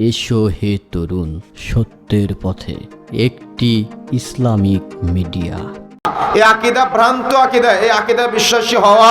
এসো হে তরুণ সত্যের পথে। একটি ইসলামিক মিডিয়া। এই আকিদা, ভ্রান্ত আকিদা, এই আকিদা বিশ্বাসী হওয়া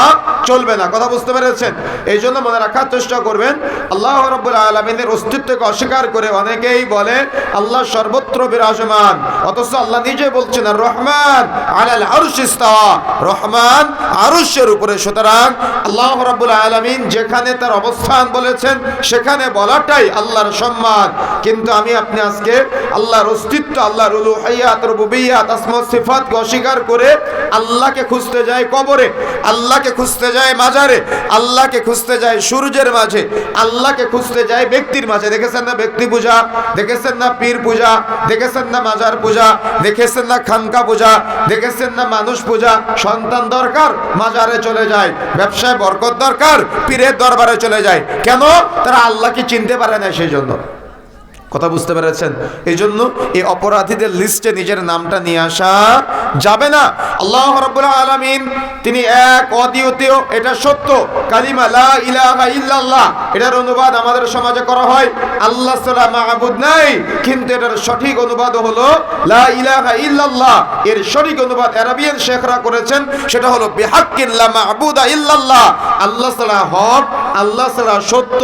চলবে না। কথা বুঝতে পেরেছেন? এই জন্য মনে রাখার চেষ্টা করবেন, আল্লাহ রব্বুল আলমিনের অস্তিত্বকে অস্বীকার করে অনেকেই বলে, আল্লাহ সর্বত্র বিরাজমান। অথচ আল্লাহ নিজে বলছেন, রহমান আলাল ইস্তাওয়া রহমান আরশের উপরে। সুতরাং আল্লাহ রব্বুল আলমিন যেখানে তার অবস্থান বলেছেন, সেখানে বলাটাই আল্লাহর সম্মান। কিন্তু আমি আপনি আজকে আল্লাহর অস্তিত্ব, আল্লাহর উলুহিয়াত, রুবুবিয়াত, আসমা সিফাতকে অস্বীকার করে আল্লাহকে খুঁজতে যায় কবরে, আল্লাহকে খুঁজতে যায় মাজারে, আল্লাহকে খুঁজতে যায় সূর্যের মাঝে, আল্লাহকে খুঁজতে যায় ব্যক্তির মাঝে। দেখেছেন না ব্যক্তি পূজা? দেখেছেন না পীর পূজা? দেখেছেন না মাজার পূজা? দেখেছেন না খানকা পূজা? দেখেছেন না মানুষ পূজা? সন্তান দরকার, মাজারে চলে যায়। ব্যবসায় বরকত দরকার, পীরের দরবারে চলে যায়। কেন? তারা আল্লাহকে চিনতে পারে না সেই জন্য। কথা বুঝতে পেরেছেন? এই জন্য এই অপরাধীদের লিস্টে নিজের নামটা নিয়ে আসা যাবে না। আল্লাহ রাব্বুল আলামিন, তিনি এক অদ্বিতীয়, এটা সত্য, কালিমা লা ইলাহা ইল্লাল্লাহ। এটার অনুবাদ আমাদের সমাজে করা হয়। আল্লাহ ছাড়া মাহবুদ নাই, কিন্তু এটার সঠিক অনুবাদ হলো লা ইলাহা ইল্লাল্লাহ। এর সঠিক অনুবাদ আরবিয়ান শেখরা করেছেন, সেটা হলো বিহাক্কিন লা মাহবুদা ইল্লাল্লাহ। আল্লাহ ছাড়া হক, আল্লাহ ছাড়া সত্য,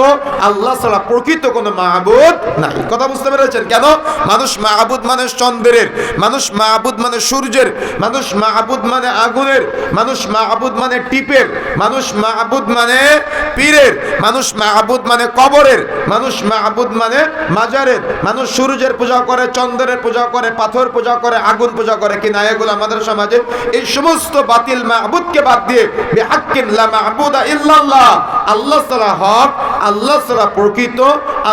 আল্লাহ ছাড়া প্রকৃত কোনো মাহবুদ নাই। কথা বুঝতে পেরেছেন? কেন? মানুষ মাহবুদ মানে চন্দ্রের, মানুষ মাহবুদ মানে সূর্যের, মানুষ মাহবুদ মানে আগুনের, মানুষ মাহবুদ মানে টিপের, মানুষ মাহবুদ মানে পীরের, মানুষ মাহবুদ মানে কবরের, মানুষ মাহবুদ মানে মাজারের, মানুষ সূর্যের পূজা করে, চন্দ্রের পূজা করে, পাথর পূজা করে, আগুন পূজা করে কিনা? এগুলো আমাদের সমাজে এই সমস্ত বাতিল মাহবুদকে বাদ দিয়ে বিহাক্কিন লা মাহবুদা ইল্লাল্লাহ। আল্লাহ ছাড়া হক, আল্লাহ ছাড়া প্রকৃত,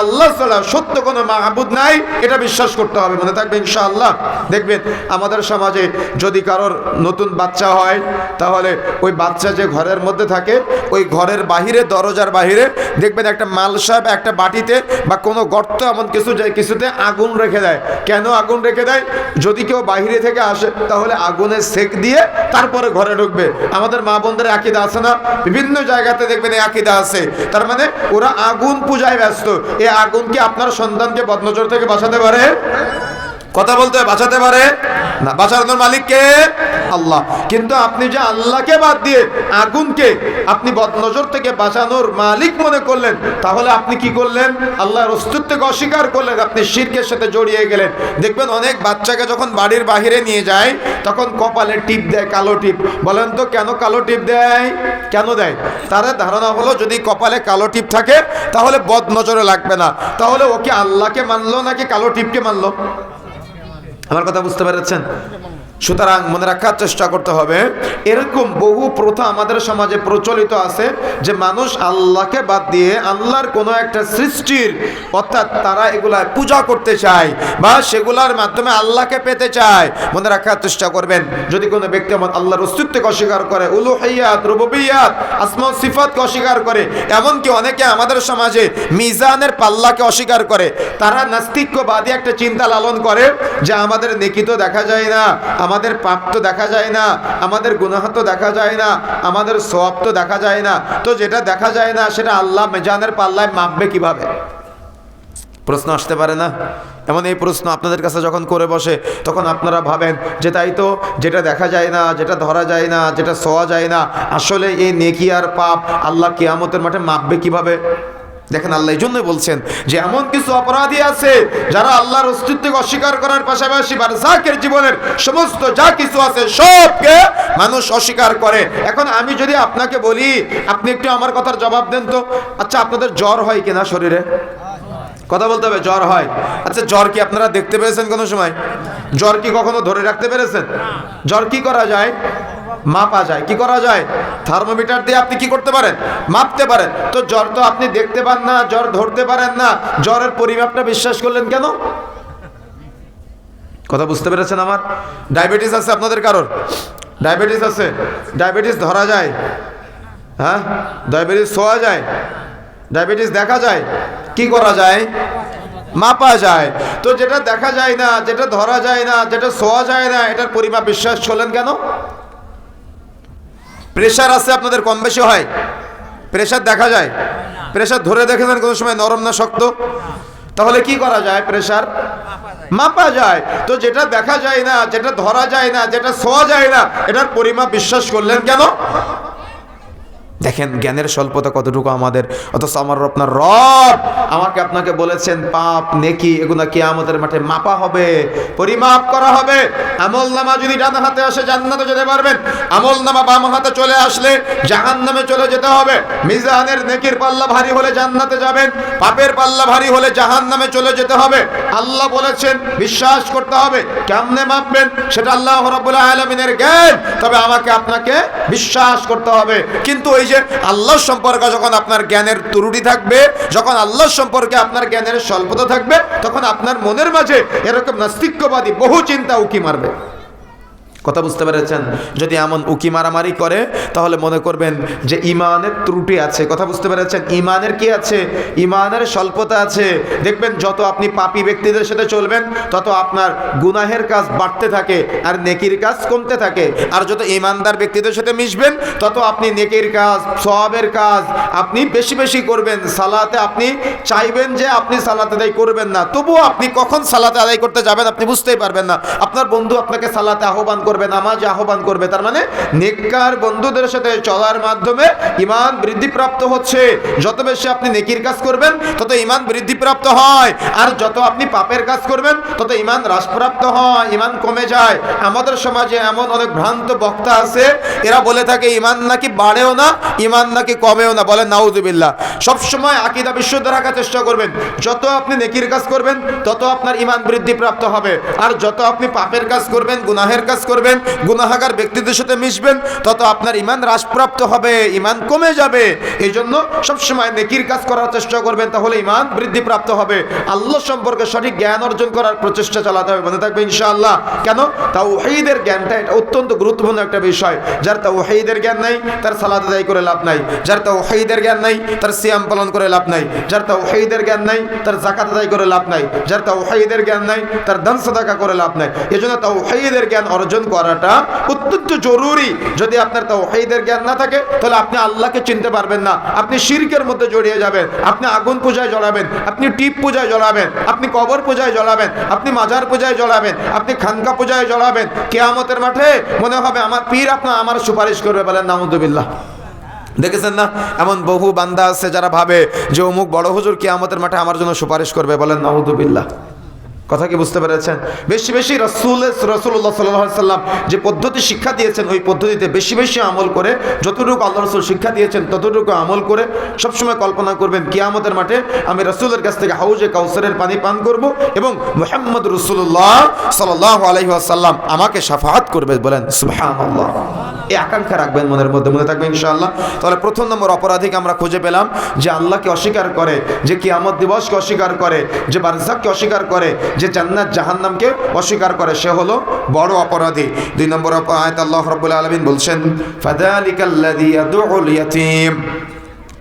আল্লাহ ছাড়া সত্য কোনো মাহবুদ নাই, এটা বিশ্বাস করতে হবে, মনে থাকবে ইনশাআল্লাহ। দেখবেন আমাদের সমাজে যদি কারোর নতুন বাচ্চা হয়, তাহলে ওই বাচ্চা যে ঘরের মধ্যে থাকে, ওই ঘরের বাহিরে, দরজার বাহিরে, দেখবেন একটা মালসা বা একটা বাটিতে বা কোনো গর্ত এমন কিছু কিছুতে আগুন রেখে দেয়। কেন আগুন রেখে দেয়? যদি কেউ বাহিরে থেকে আসে, তাহলে আগুনের সেক দিয়ে তারপরে ঘরে ঢুকবে। আমাদের মা বোনদের আকিদা আছে না? বিভিন্ন জায়গাতে দেখবেন এই আকিদা আছে। তার মানে ওরা আগুন পূজায় ব্যস্ত। এই আগুন কি আপনার সন্তানকে বদনজর থেকে বাঁচাতে পারে? কথা বলতে বাঁচাতে পারে? না, বাঁচানোর মালিক কে আল্লাহ। কিন্তু আপনি যে আল্লাহকে বাদ দিয়ে আগুনকে আপনি বদনজর থেকে বাঁচানোর মালিক মনে করলেন, তাহলে আপনি কি করলেন? আল্লাহর অস্তিত্বকে অস্বীকার করলেন, আপনি শিরকের সাথে জড়িয়ে গেলেন। দেখবেন অনেক বাচ্চাকে যখন বাড়ির বাহিরে নিয়ে যায়, তখন কপালে টিপ দেয়, কালো টিপ। বলেন তো, কেন কালো টিপ দেয়? কেন দেয়? তার ধারণা হলো, যদি কপালে কালো টিপ থাকে, তাহলে বদ নজরে লাগবে না। তাহলে ওকে আল্লাহকে মানলো নাকি কালো টিপকে মানলো? আমার কথা বুঝতে পেরেছেন? সুতরাং মনে রাখার চেষ্টা করতে হবে, এরকম বহু প্রথা আমাদের সমাজে প্রচলিত আছে যে মানুষ আল্লাহকে বাদ দিয়ে আল্লাহর কোনো একটা সৃষ্টির, অর্থাৎ তারা এগুলা পূজা করতে চায় বা সেগুলার মাধ্যমে আল্লাহকে পেতে চায়, মনে রাখার চেষ্টা করবেন। যদি কোনো ব্যক্তি আমার আল্লাহর অস্তিত্বকে অস্বীকার করে, উলুহিয়াত, রুববিয়াত, আসমা, সিফাতকে অস্বীকার করে, এমনকি অনেকে আমাদের সমাজে মিজানের পাল্লাকে অস্বীকার করে, তারা নাস্তিক্যবাদী একটা চিন্তা লালন করে যে আমাদের নেকি তো দেখা যায় না আমাদের পাপ তো দেখা যায় না, আমাদের গুনাহ তো দেখা যায় না, আমাদের সব তো দেখা যায় না। তো যেটা দেখা যায় না, সেটা আল্লাহ মেজানের পাল্লায় মাপবে কীভাবে? প্রশ্ন আসতে পারে না? এমন এই প্রশ্ন আপনাদের কাছে যখন করে বসে, তখন আপনারা ভাবেন যে তাই তো, যেটা দেখা যায় না, যেটা ধরা যায় না, যেটা ছোঁয়া যায় না, আসলে এই নেকি আর পাপ আল্লাহ কিয়ামতের মাঠে মাপবে কীভাবে? দেখেন আল্লাহ এই জন্যই বলছেন যে এমন কিছু অপরাধী আছে যারা আল্লাহর অস্তিত্বকে অস্বীকার করার পাশাপাশি বারজাকের জীবনের সমস্ত যা কিছু আছে সবকে মানুষ অস্বীকার করে। এখন আমি যদি আপনাকে বলি, আপনি একটু আমার কথার জবাব দেন তো। আচ্ছা আপনাদের জ্বর হয় কিনা শরীরে? কথা বলতে হবে, জ্বর হয়। আচ্ছা জ্বর কি আপনারা দেখতে পেরেছেন কোনো সময়? জ্বর কি কখনো ধরে রাখতে পেরেছেন? জ্বর কি করা যায়? মাপা যায়। কি করা যায়? থার্মোমিটার দিয়ে আপনি কি করতে পারেন? মাপতে পারেন। তো জ্বর তো আপনি দেখতে পান না, জ্বর ধরতে পারেন না। জ্বরের পরিমাপটা বিশ্বাস করলেন কেন? কথা বুঝতে পেরেছেন আমার? ডায়াবেটিস আছে আপনাদের কারোর? ডায়াবেটিস আছে? ডায়াবেটিস ধরা যায়। হ্যাঁ? ডায়াবেটিস ছোঁয়া যায়। ডায়াবেটিস দেখা যায়। কি করা যায়? মাপা যায়। তো যেটা দেখা যায় না, যেটা ধরা যায় না, যেটা ছোঁয়া যায় না, এটার পরিমাপ বিশ্বাস করলেন কেন? প্রেশার আছে আপনাদের কম বেশি হয়? প্রেশার দেখা যায়? প্রেশার ধরে দেখেছেন কোনো সময় নরম না শক্ত? তাহলে কি করা যায় প্রেশার মাপা যায়। তো যেটা দেখা যায় না, যেটা ধরা যায় না, যেটা ছোঁয়া যায় না, এটার পরিমাপ বিশ্বাস করলেন কেন? দেখেন জ্ঞানের স্বল্পতা কতটুকু আমাদের? অথচ আমার আপনার রব। আমাকে আপনাকে বলেছেন, পাপ, নেকি, এগুলো কি আমাদের মাঠে মাপা হবে, পরিমাপ করা হবে। আমল নামা যদি ডান হাতে আসে, জান্নাতে যেতে পারবেন। আমল নামা বাম হাতে চলে আসলে জাহান নামে চলে যেতে হবে। মিজানের নেকির পাল্লা ভারী হলে জান্নাতে যাবেন, পাপের পাল্লা ভারী হলে জাহান নামে চলে যেতে হবে। আল্লাহ বলেছেন, বিশ্বাস করতে হবে, কেমনে মাপবেন? সেটা আল্লাহ রব্বুল আলমিনের জ্ঞান। তবে আমাকে আপনাকে বিশ্বাস করতে হবে। কিন্তু ওই যে আল্লাহ সম্পর্কে যখন আপনার জ্ঞানের ত্রুটি থাকবে, যখন আল্লাহ সম্পর্কে আপনার জ্ঞানের স্বল্পতা থাকবে, তখন আপনার মনের মাঝে এরকম নাস্তিক্যবাদী বহু চিন্তা উকি মারবে। কথা বুঝতে পেরেছেন? যদি এমন উকি মারামারি করে, তাহলে মনে করবেন যে ইমানের ত্রুটি আছে। কথা বুঝতে পেরেছেন? ইমানের কি আছে? ইমানের স্বল্পতা আছে। দেখবেন যত আপনি পাপী ব্যক্তিদের সাথে চলবেন, তত আপনার গুনাহের কাজ বাড়তে থাকে, আর নেকির কাজ কমতে থাকে। আর যত ইমানদার ব্যক্তিদের সাথে মিশবেন, তত আপনি নেকির কাজ সবের কাজ আপনি বেশি বেশি করবেন। সালাতে আপনি চাইবেন যে আপনি সালাত আদায় করবেন না। তবুও আপনি কখন সালাতে আদায় করতে যাবেন আপনি বুঝতেই পারবেন না। আপনার বন্ধু আপনাকে সালাতে আহ্বান করবে, নামাজে আহ্বান করবে। তার মানে নেককার বন্ধুদের সাথে চলার মাধ্যমে ইমান বৃদ্ধিপ্রাপ্ত হচ্ছে। যত বেশি আপনি নেকির কাজ করবেন, তত ইমান বৃদ্ধিপ্রাপ্ত হয়। আর যত আপনি পাপের কাজ করবেন, তত ইমান হ্রাসপ্রাপ্ত হয় ইমান কমে যায়। আমাদের সমাজে এমন অনেক ভ্রান্ত বক্তা আছে, এরা বলে থাকে ইমান নাকি বাড়েও না ইমান নাকি কমেও না। বলে, নাউজুবিল্লাহ। সবসময় আকিদা বিশুদ্ধ রাখার চেষ্টা করবেন। যত আপনি নেকির কাজ করবেন, তত আপনার ইমান বৃদ্ধি প্রাপ্ত হবে। আর যত আপনি পাপের কাজ করবেন, গুনাহের কাজ করবেন গুনাহাগার ব্যক্তিদের সাথে মিশবেন, তত আপনার ইমান হ্রাসপ্রাপ্ত হবে ইমান কমে যাবে। এই জন্য সবসময় নেকির কাজ করার চেষ্টা করবেন, তাহলে ইমান বৃদ্ধি প্রাপ্ত হবে। আল্লাহ সম্পর্কে সঠিক জ্ঞান অর্জন করার প্রচেষ্টা চালাতে হবে, মনে থাকবে ইনশাআল্লাহ। কেন? তাও ওহিদের জ্ঞানটা এটা অত্যন্ত গুরুত্বপূর্ণ একটা বিষয়। যার তাও ওহিদের জ্ঞান নাই, তার সালাদ আদায় করে লাভ নাই। যার তাও ওহিদের জ্ঞান নাই, তার সিয়াম পালন করে লাভ নাই। যার তাও ওহিদের জ্ঞান নাই, তার জাকাত আদায় করে লাভ নাই। যার তাও ওহিদের জ্ঞান নাই, তার দান সাদাকা করে লাভ নাই। এই জন্য তাও ওহিদের জ্ঞান অর্জন করাটা অত্যন্ত জরুরি। যদি আপনার তাও ওহিদের জ্ঞান না থাকে, তাহলে আপনি আল্লাহকে চিনতে পারবেন না। আপনি শিরকের মধ্যে জড়িয়ে যাবেন, আপনি আগুন পূজায় জ্বলাবেন, আপনি টিপ পূজায় জ্বলাবেন, আপনি কবর পূজায় জ্বলাবেন, আপনি মাজার পূজায় জ্বলাবেন, আপনি খানকা পূজায় জ্বলাবেন, কেয়ামতের মাঠে মনে হবে আমার পীর আপনার আমার সুপারিশ করবে বলেন নামুদুবিল্লাহ দেখেছেন না? এমন বহু বান্দা আছে যারা ভাবে যে অমুক বড় হুজুর কেয়ামতের মাঠে আমার জন্য সুপারিশ করবে বলেন নাউদুবিল্লাহ কথা কি বুঝতে পেরেছেন? বেশি বেশি রসুল রসুল্লাহ সাল্লাহ সাল্লাম যে পদ্ধতি শিক্ষা দিয়েছেন, ওই পদ্ধতিতে বেশি বেশি আমল করে, যতটুকু আল্লাহ রসুল শিক্ষা দিয়েছেন, ততটুকু আমল করে সবসময় কল্পনা করবেন, কিয়ামতের মাঠে আমি রসুলের কাছ থেকে হাউজে কাউসারের পানি পান করব এবং মোহাম্মদ রসুল্লাহ সাল্লাহ আলহিহাসাল্লাম আমাকে সাফাহাত করবে বলেন, সুবহানাল্লাহ। এই আকাঙ্ক্ষা রাখবেন মনের মধ্যে, মনে থাকবে ইনশাআল্লাহ। তাহলে প্রথম নম্বর অপরাধীকে আমরা খুঁজে পেলাম যে আল্লাহকে অস্বীকার করে, যে কিয়ামত দিবসকে অস্বীকার করে, যে বারজাককে অস্বীকার করে, যে জান্নাত জাহান্নামকে অস্বীকার করে। সে হলো বড় অপরাধী। দুই নম্বর আয়াত আল্লাহ রাব্বুল আলামিন বলছেন ফাদালিকাল্লাযী ইয়াদউল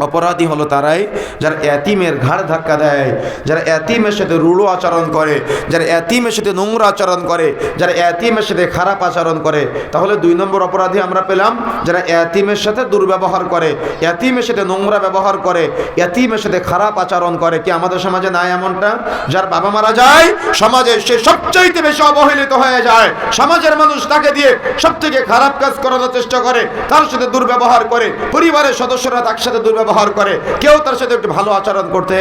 অপরাধী হলো তারাই যারা এতিমের ঘাড় ধাক্কা দেয়, যারা এতিমের সাথে রুড়ো আচরণ করে, যারা এতিমের সাথে নোংরা আচরণ করে, যারা এতিমের সাথে খারাপ আচরণ করে। তাহলে দুই নম্বর অপরাধী আমরা পেলাম যারা এতিমের সাথে দুর্ব্যবহার করে, এতিমের সাথে নোংরা ব্যবহার করে, এতিমের সাথে খারাপ আচরণ করে। কি আমাদের সমাজে নাই এমনটা? যার বাবা মারা যায়, সমাজে সে সবচাইতে বেশি অবহেলিত হয়ে যায়। সমাজের মানুষ তাকে দিয়ে সব থেকে খারাপ কাজ করানোর চেষ্টা করে, তার সাথে দুর্ব্যবহার করে, পরিবারের সদস্যরা তার সাথে দুর্ব্যবহার করে। কেউ তার সাথে একটু ভালো আচরণ করতে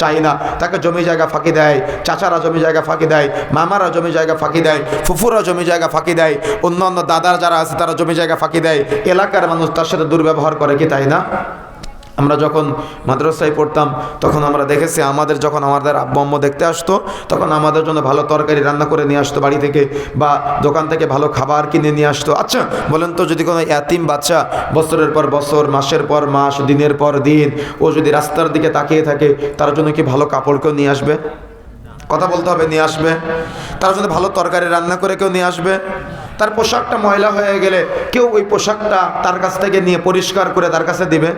চায় না। তাকে জমি জায়গা ফাঁকি দেয়, চাচারা জমি জায়গা ফাঁকি দেয়, মামারা জমি জায়গা ফাঁকি দেয়, ফুফুরা জমি জায়গা ফাঁকি দেয় অন্য অন্য দাদার যারা আছে তারা জমি জায়গা ফাঁকি দেয়। এলাকার মানুষ তার সাথে দুর্ব্যবহার করে কি তাই না? আমরা যখন মাদ্রাসায় পড়তাম, তখন আমরা দেখেছি আমাদের যখন আমাদের আব্বু আম্মু দেখতে আসতো, তখন আমাদের জন্য ভালো তরকারি রান্না করে নিয়ে আসতো বাড়ি থেকে বা দোকান থেকে ভালো খাবার কিনে নিয়ে আসতো। আচ্ছা বলেন তো যদি কোনো এতিম বাচ্চা বছরের পর বছর, মাসের পর মাস, দিনের পর দিন, ও যদি রাস্তার দিকে তাকিয়ে থাকে, তার জন্য কি ভালো কাপড় কেউ নিয়ে আসবে? কথা বলতে হবে, নিয়ে আসবে। তার জন্য ভালো তরকারি রান্না করে কেউ নিয়ে আসবে? তার পোশাকটা ময়লা হয়ে গেলে কেউ ওই পোশাকটা তার কাছ থেকে নিয়ে পরিষ্কার করে তার কাছে দিবে?